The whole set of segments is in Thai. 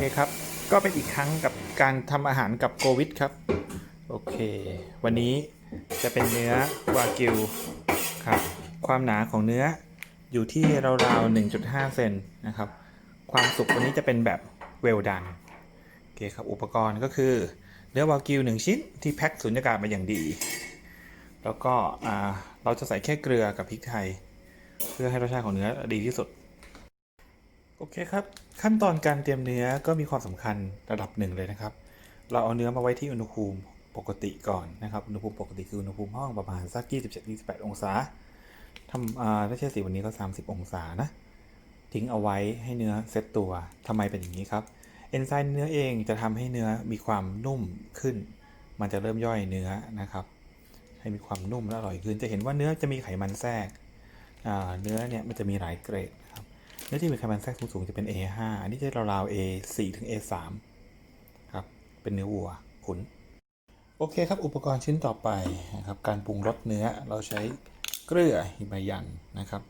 เคครับ ก็เป็นอีกครั้งกับการทำอาหารกับโกวิดครับ โอเค วันนี้จะเป็นเนื้อวากิวครับ ความหนาของเนื้ออยู่ที่ราวๆ1.5 เซนนะครับ ความสุกวันนี้จะเป็นแบบเวลดันโอเคครับ อุปกรณ์ก็คือเนื้อวากิว 1 ชิ้นที่แพ็คสุญญากาศมาอย่างดี แล้วก็เราจะใส่แค่เกลือกับพริกไทย เพื่อให้รสชาติของเนื้อดีที่สุด โอเคครับ ขั้นตอนการเตรียมเนื้อก็มีความสำคัญระดับหนึ่งเลยนะครับ เราเอาเนื้อมาไว้ที่อุณหภูมิปกติก่อนนะครับ อุณหภูมิปกติคืออุณหภูมิห้องประมาณสัก27-28 องศาทำอ่าถ้าเช่สีวันนี้ก็ 30 องศานะ ทิ้งเอาไว้ให้เนื้อเซตตัวทำไมเป็นอย่างนี้ครับ เอนไซม์เนื้อเองจะทำให้เนื้อมีความนุ่มขึ้น มันจะเริ่มย่อยเนื้อนะครับ ให้มีความนุ่มและอร่อยขึ้น จะเห็นว่าเนื้อจะมีไขมันแทรกอ่าเนื้อเนี่ยมันจะมีหลายเกรดครับ เนื้อที่มีไขมันแทรกสูงๆจะเป็น A5 อันนี้จะราวๆ A4 ถึง A3 ครับ เป็นเนื้อวัวขุน โอเคครับ อุปกรณ์ชิ้นต่อไปนะครับ การปรุงรสเนื้อเราใช้เกลือหิมายันนะครับ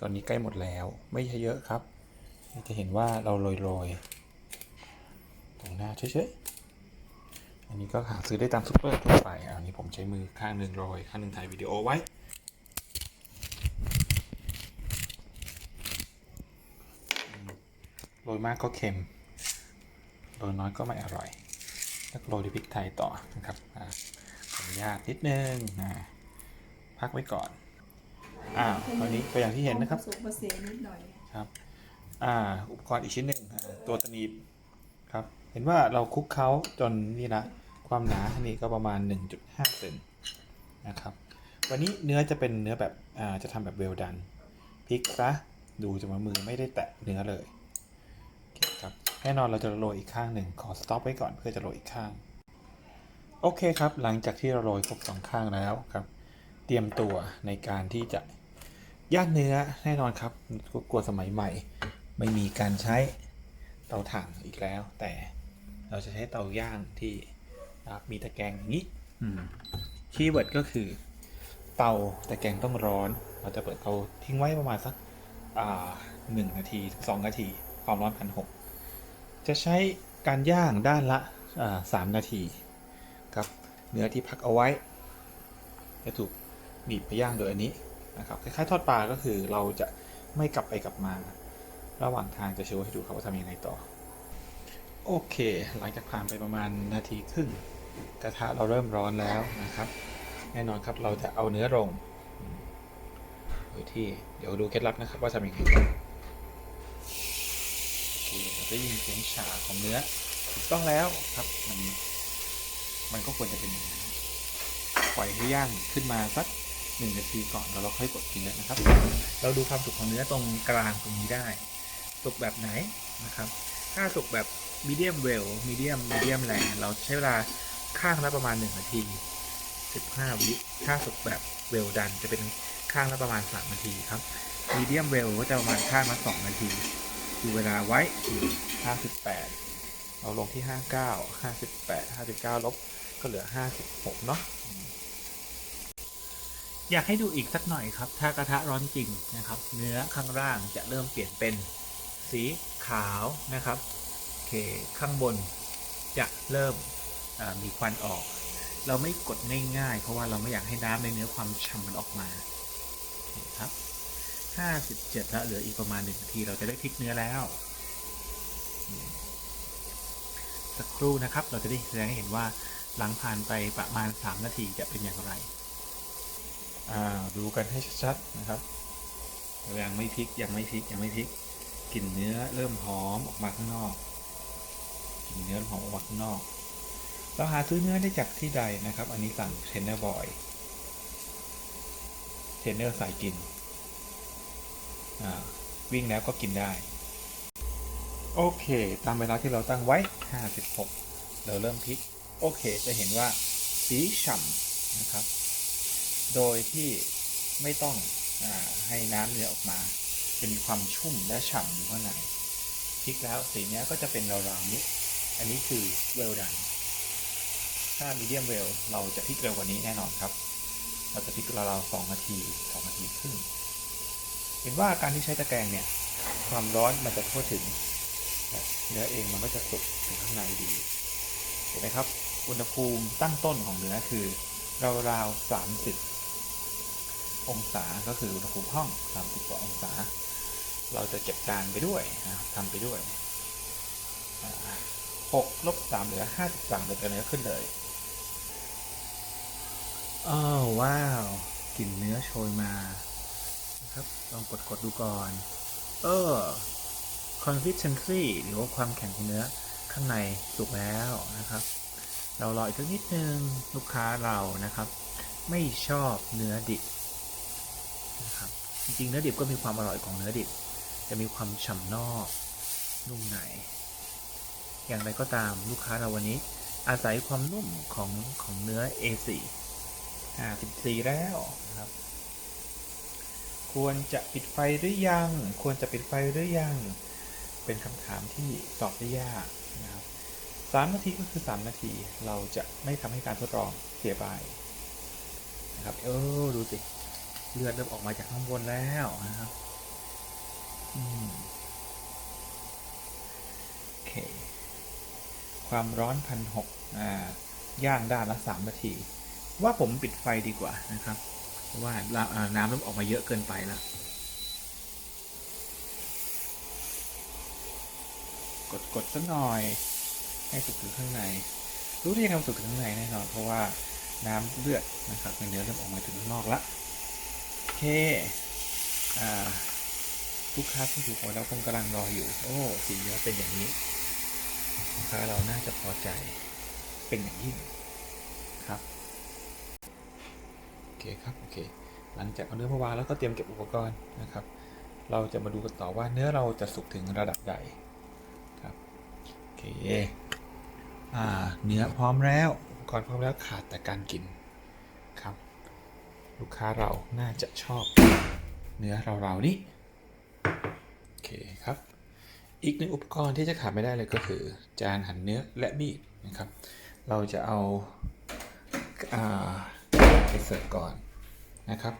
ตอนนี้ใกล้หมดแล้วไม่ใช่เยอะครับ จะเห็นว่าเราโรยๆตรงหน้าเฉยๆ อันนี้ก็หาซื้อได้ตามซุปเปอร์ทั่วไปอันนี้ผมใช้มือข้างหนึ่งโรยข้างหนึ่งถ่ายวิดีโอไว้ โรยมากก็เค็ม โรยน้อยก็ไม่อร่อย แล้วก็โรยด้วยพริกไทยต่อนะครับอ่าขออนุญาตนิดนึงอ่าพักไว้ก่อน อ่าตอนนี้ตัวอย่างที่เห็นนะครับผสมผสานนิดหน่อยครับอ่าอุปกรณ์อีกชิ้นหนึ่งอ่าตัวตะหนีบครับเห็นว่าเราคลุกเคล้าจนนี่นะความหนาอันนี้ก็ประมาณ 1.5เซนนะครับวันนี้เนื้อจะเป็นเนื้อแบบอ่าจะทำแบบเวลดันพลิกซะดูจะมามือไม่ได้แตะเนื้อเลยโอเคครับ แน่นอนเราจะโรยอีกข้างหนึ่งขอสต็อปไว้ก่อนเพื่อจะโรยอีกข้าง โอเคครับ หลังจากที่เราโรยครบสองข้างแล้วครับ เตรียมตัวในการที่จะย่างเนื้อแน่นอนครับกลัวสมัยใหม่ ไม่มีการใช้เตาถ่านอีกแล้ว แต่เราจะใช้เตาย่างที่มีตะแกรงอย่างนี้คีย์เวิร์ดก็คือ เตาตะแกรงต้องร้อน เราจะเปิดเตาทิ้งไว้ประมาณสักหนึ่งนาทีสองนาที ความร้อนพันหก จะใช้การย่างด้านละสามนาทีครับเนื้อที่พักเอาไว้ จะถูกบีบไปย่างโดยอันนี้นะครับคล้ายๆทอดปลาก็คือเราจะไม่กลับไปกลับมา ระหว่างทางจะโชว์ให้ดูครับว่าทำยังไงต่อ โอเค หลังจากผ่านไปประมาณนาทีครึ่งกระทะเราเริ่มร้อนแล้วนะครับ แน่นอนครับเราจะเอาเนื้อลงโดยที่เดี๋ยวดูเคล็ดลับนะครับว่าทำยังไง จะยินเสียงฉาของเนื้อถูกต้องแล้วครับมันมันก็ควรจะเป็นอย่างนี้นปล่อยให้ย่างขึ้นมาสักหนึ่งนาทีก่อนแล้วเราค่อยกดเนื้อนะครับ เราดูความสุกของเนื้อตรงกลางตรงนี้ได้ สุกแบบไหนนะครับ ถ้าสุกแบบมีเดียมเวลมีเดียมมีเดียมแรงเราใช้เวลาข้างละประมาณ 1 นาที 15 วิถ้าสุกแบบเวลดันจะเป็นข้างละประมาณ 3 นาทีครับมีเดียมเวลก็จะประมาณข้างละ2นาที ดูเวลาไว้58เราลงที่59 58 59ลบก็เหลือ56เนาะอยากให้ดูอีกสักหน่อยครับ ถ้ากระทะร้อนจริงนะครับ เนื้อข้างล่างจะเริ่มเปลี่ยนเป็นสีขาวนะครับโอเคข้างบนจะเริ่มมีควันออก เราไม่กดง่ายๆ เพราะว่าเราไม่อยากให้น้ำในเนื้อความฉ่ำมันออกมาเคครับ 57แล้วเหลืออีกประมาณหนึ่งนาที เราจะได้พลิกเนื้อแล้ว สักครู่นะครับ เราจะได้แสดงให้เห็นว่าหลังผ่านไปประมาณ 3 นาทีจะเป็นอย่างไร อ่า ดูกันให้ชัดๆนะครับ ยังไม่พลิก ยังไม่พลิก ยังไม่พลิก กลิ่นเนื้อเริ่มหอมออกมาข้างนอก กลิ่นเนื้อหอมออกมาข้างนอก เราหาซื้อเนื้อได้จากที่ใดนะครับ อันนี้สั่งเทรนเนอร์บอย เทรนเนอร์สายกิน วิ่งแล้วก็กินได้ โอเค ตามเวลาที่เราตั้งไว้ 56 เราเริ่มพลิก โอเค จะเห็นว่าสีฉ่ำนะครับ โดยที่ไม่ต้องอให้น้ำเนื้อออกมา จะมีความชุ่มและฉ่ำอยู่ข้างในพลิกแล้วสีนี้ก็จะเป็นราวๆนี้ อันนี้คือเวลดันถ้ามีเดียมเวลเราจะพลิกเร็วกว่านี้แน่นอนครับ เราจะพลิกราวๆสองนาทีสองนาทีครึ่ง เห็นว่าการที่ใช้ตะแกรงเนี่ยความร้อนมันจะทั่วถึงเนื้อเองมันก็จะสุกถึงข้างในดี เห็นไหมครับ อุณหภูมิตั้งต้นของเนื้อคือราวๆสามสิบองศาก็คืออุณหภูมิห้องสามสิบกว่าองศา เราจะเก็บจานไปด้วยนะทำไปด้วยหกลบสามเหลือห้าสิบสามเลยกันเนื้อขึ้นเลยอ้าวว้าวกลิ่นเนื้อโชยมา ครับ ลองกดกดดูก่อน เออ consistency หรือว่าความแข็งของเนื้อข้างในสุกแล้วนะครับ เรารออีกสักนิดนึงลูกค้าเรานะครับ ไม่ชอบเนื้อดิบนะครับจริงๆเนื้อดิบก็มีความอร่อยของเนื้อดิบ จะมีความฉ่ำนอกนุ่มในอย่างไรก็ตามลูกค้าเราวันนี้ อาศัยความนุ่มของของเนื้อ A4 อ่า14แล้วนะครับ ควรจะปิดไฟหรือยัง ควรจะปิดไฟหรือยัง เป็นคำถามที่ตอบได้ยากนะครับสามนาทีก็คือสามนาที เราจะไม่ทำให้การทดลองเสียไปนะครับเออดูสิเลือดเริ่มออกมาจากข้างบนแล้วนะครับโอเค ความร้อนพันหกอ่าย่างด้านละสามนาที ว่าผมปิดไฟดีกว่านะครับ ราะว่าน้ำอ่าน้ำเริ่มออกมาเยอะเกินไปแล้ว กดกดสักหน่อย ให้สุกถึงข้างใน รู้ได้ยังไงว่าสุกถึงข้างในแน่นอนเพราะว่าน้ำเลือดนะครับในเนื้อเริ่มออกมาถึงข้างนอกละโอเคอ่าลูกค้าที่ถูกหัวแล้วคงกำลังรออยู่ โอ้สีเนื้อเป็นอย่างนี้ลูกค้าเราน่าจะพอใจเป็นอย่างยิ่งครับ โอ เคครับโอเค หลังจากเอาเนื้อมาวางแล้วก็เตรียมเก็บอุปกรณ์นะครับ เราจะมาดูกันต่อว่าเนื้อเราจะสุกถึงระดับใดครับโอเคอ่าเนื้อพร้อมแล้วอุปกรณ์พร้อมแล้วขาดแต่การกินครับ ลูกค้าเราน่าจะชอบ เนื้อเราๆนี้โอเคครับ อีกหนึ่งอุปกรณ์ที่จะขาดไม่ได้เลยก็คือ จานหั่นเนื้อและมีดนะครับ เราจะเอาอ่า ไปเสิร์ฟก่อนนะครับ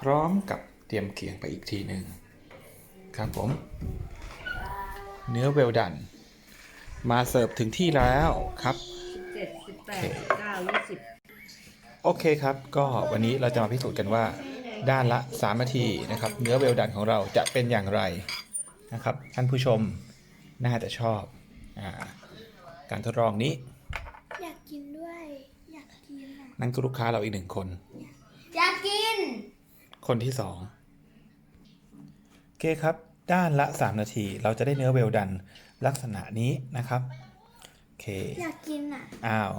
พร้อมกับเตรียมเคียงไปอีกทีหนึ่งครับผม เนื้อเวลดัน มาเสิร์ฟถึงที่แล้วครับเจ็ดสิบแปดสิบเก้ายี่สิบโอเคครับ ก็วันนี้เราจะมาพิสูจน์กันว่าด้านละ 3 นาทีนะครับ เนื้อเวลดันของเราจะเป็นอย่างไรนะครับ ท่านผู้ชมน่าจะชอบอาการทดลองนี้ อยากกินด้วย อยากกิ นอะนั่นก็ลูกค้าเราอีกหนึ่งคน อยากกิน คนที่สองโอเคครับ ด้านละ 3 นาที เราจะได้เนื้อเวลดันลักษณะนี้นะครับโอเคอยากกินอะอ้าว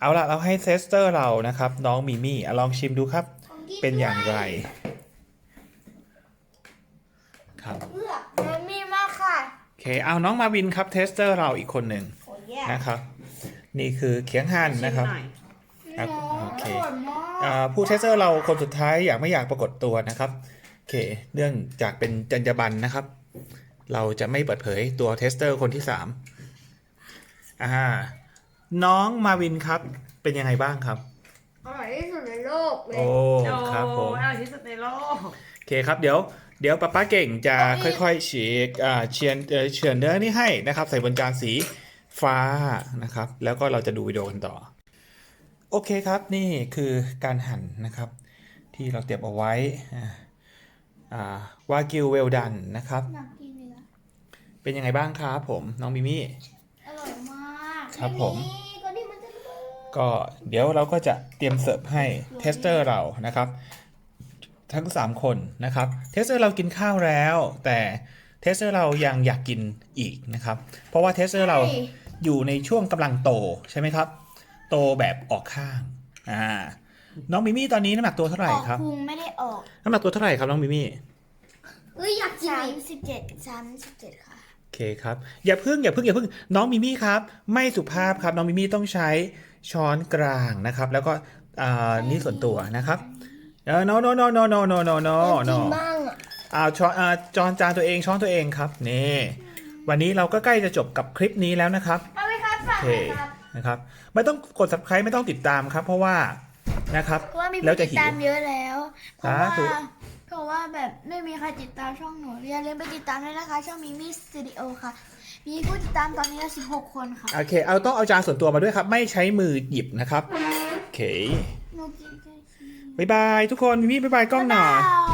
เอาละเราให้เทสเตอร์เรานะครับ น้องมิมี่อะลองชิมดูครับของกิเป็นอย่างไร ครับเลือกมันมีมากค่ะโอเคเอาน้องมาวินครับเทสเตอร์เราอีกคนหนึ่งโอ้ยแย่นะครับ นี่คือเขียงหันนะครับหน่อยครับน้องโอ เคอร่อยมากอ่าผู้เทสเตอร์เราคนสุดท้ายอยากไม่อยากปรากฏตัวนะครับโอเคเนื่องจากเป็นจรรยาบรรณนะครับ เราจะไม่เปิดเผยตัวเทสเตอร์คนที่สามอ่าน้องมาวินครับ เป็นยังไงบ้างครับอร่อยที่สุดในโลกเลยโอ้ครับผมโอ้อร่อยที่สุดในโลกโอเคครับเดี๋ยวเดี๋ยวป้าป้าเก่งจะค่อยๆฉีกอ่าเชียนเอ่อเฉือนเนื้อนี่ให้นะครับ ใส่บนจานสีฟ้านะครับ แล้วก็เราจะดูวิดีโอกันต่อ โอเคครับนี่คือการหั่นนะครับ ที่เราเตรียมเอาไว้อ่าอ่าวากิวเวลดันนะครับอยากกินเนื้อเป็นยังไงบ้างครับผมน้องมิมี่ อร่อยมากครับผมนี่ก็นี่มันจะเลิศก็เดี๋ยวเราก็จะเตรียมเสิร์ฟให้เทสเตอร์เรานะครับ ทั้ง 3 คนนะครับ เทสเตอร์เรากินข้าวแล้ว แต่เทสเตอร์เรายังอยากกินอีกนะครับ เพราะว่าเทสเตอร์เราอยู่ในช่วงกำลังโตใช่ไหมครับ โตแบบออกข้างอ่าน้องมิมี่ตอนนี้น้ำหนักตัวเท่าไหร่ออกครับ พุงไม่ได้ออกน้ำหนักตัวเท่าไหร่ครับน้องมิมี่ เอ้ยอยากกินสามสิบเจ็ดสามสิบเจ็ดค่ะ โอเคครับอย่าเพึ่งอย่าเพึ่งอย่าเพึ่งน้องมิมี่ครับ ไม่สุภาพครับน้องมิมี่ต้องใช้ช้อนกลางนะครับ แล้วก็อ่านี่ส่วนตัวนะครับเออ no no no no no no no no อยาก no กินบ้างอะอ่าช้อนอ่าจอนจานตัวเองช้อนตัวเองครับนี่วันนี้เราก็ใกล้จะจบกับคลิปนี้แล้วนะครับ เอาไหมครับฝากโอเคเลยครับ นะครับ ไม่ต้องกด subscribe ไม่ต้องติดตามครับ เพราะว่านะครับ เพราะว่ามีแล้วผู้จะติดหิวตามเยอะแล้ว เพราะสาว่าธุ เพก็ว่าแบบไม่มีใครติดตามช่องหนูอย่าลืมไปติดตามด้วยนะคะ ช่องมิมิสตูดิโอค่ะ มีผู้ติดตามตอนนี้แล้ว16คนค่ะ โอเค เอาต้องเอาจานส่วนตัวมาด้วยครับ ไม่ใช้มือหยิบนะครับ โอเค หนูกินใจบายบายทุกคนมิมี่บายบายกล้องหน่อย บ๊ายบาย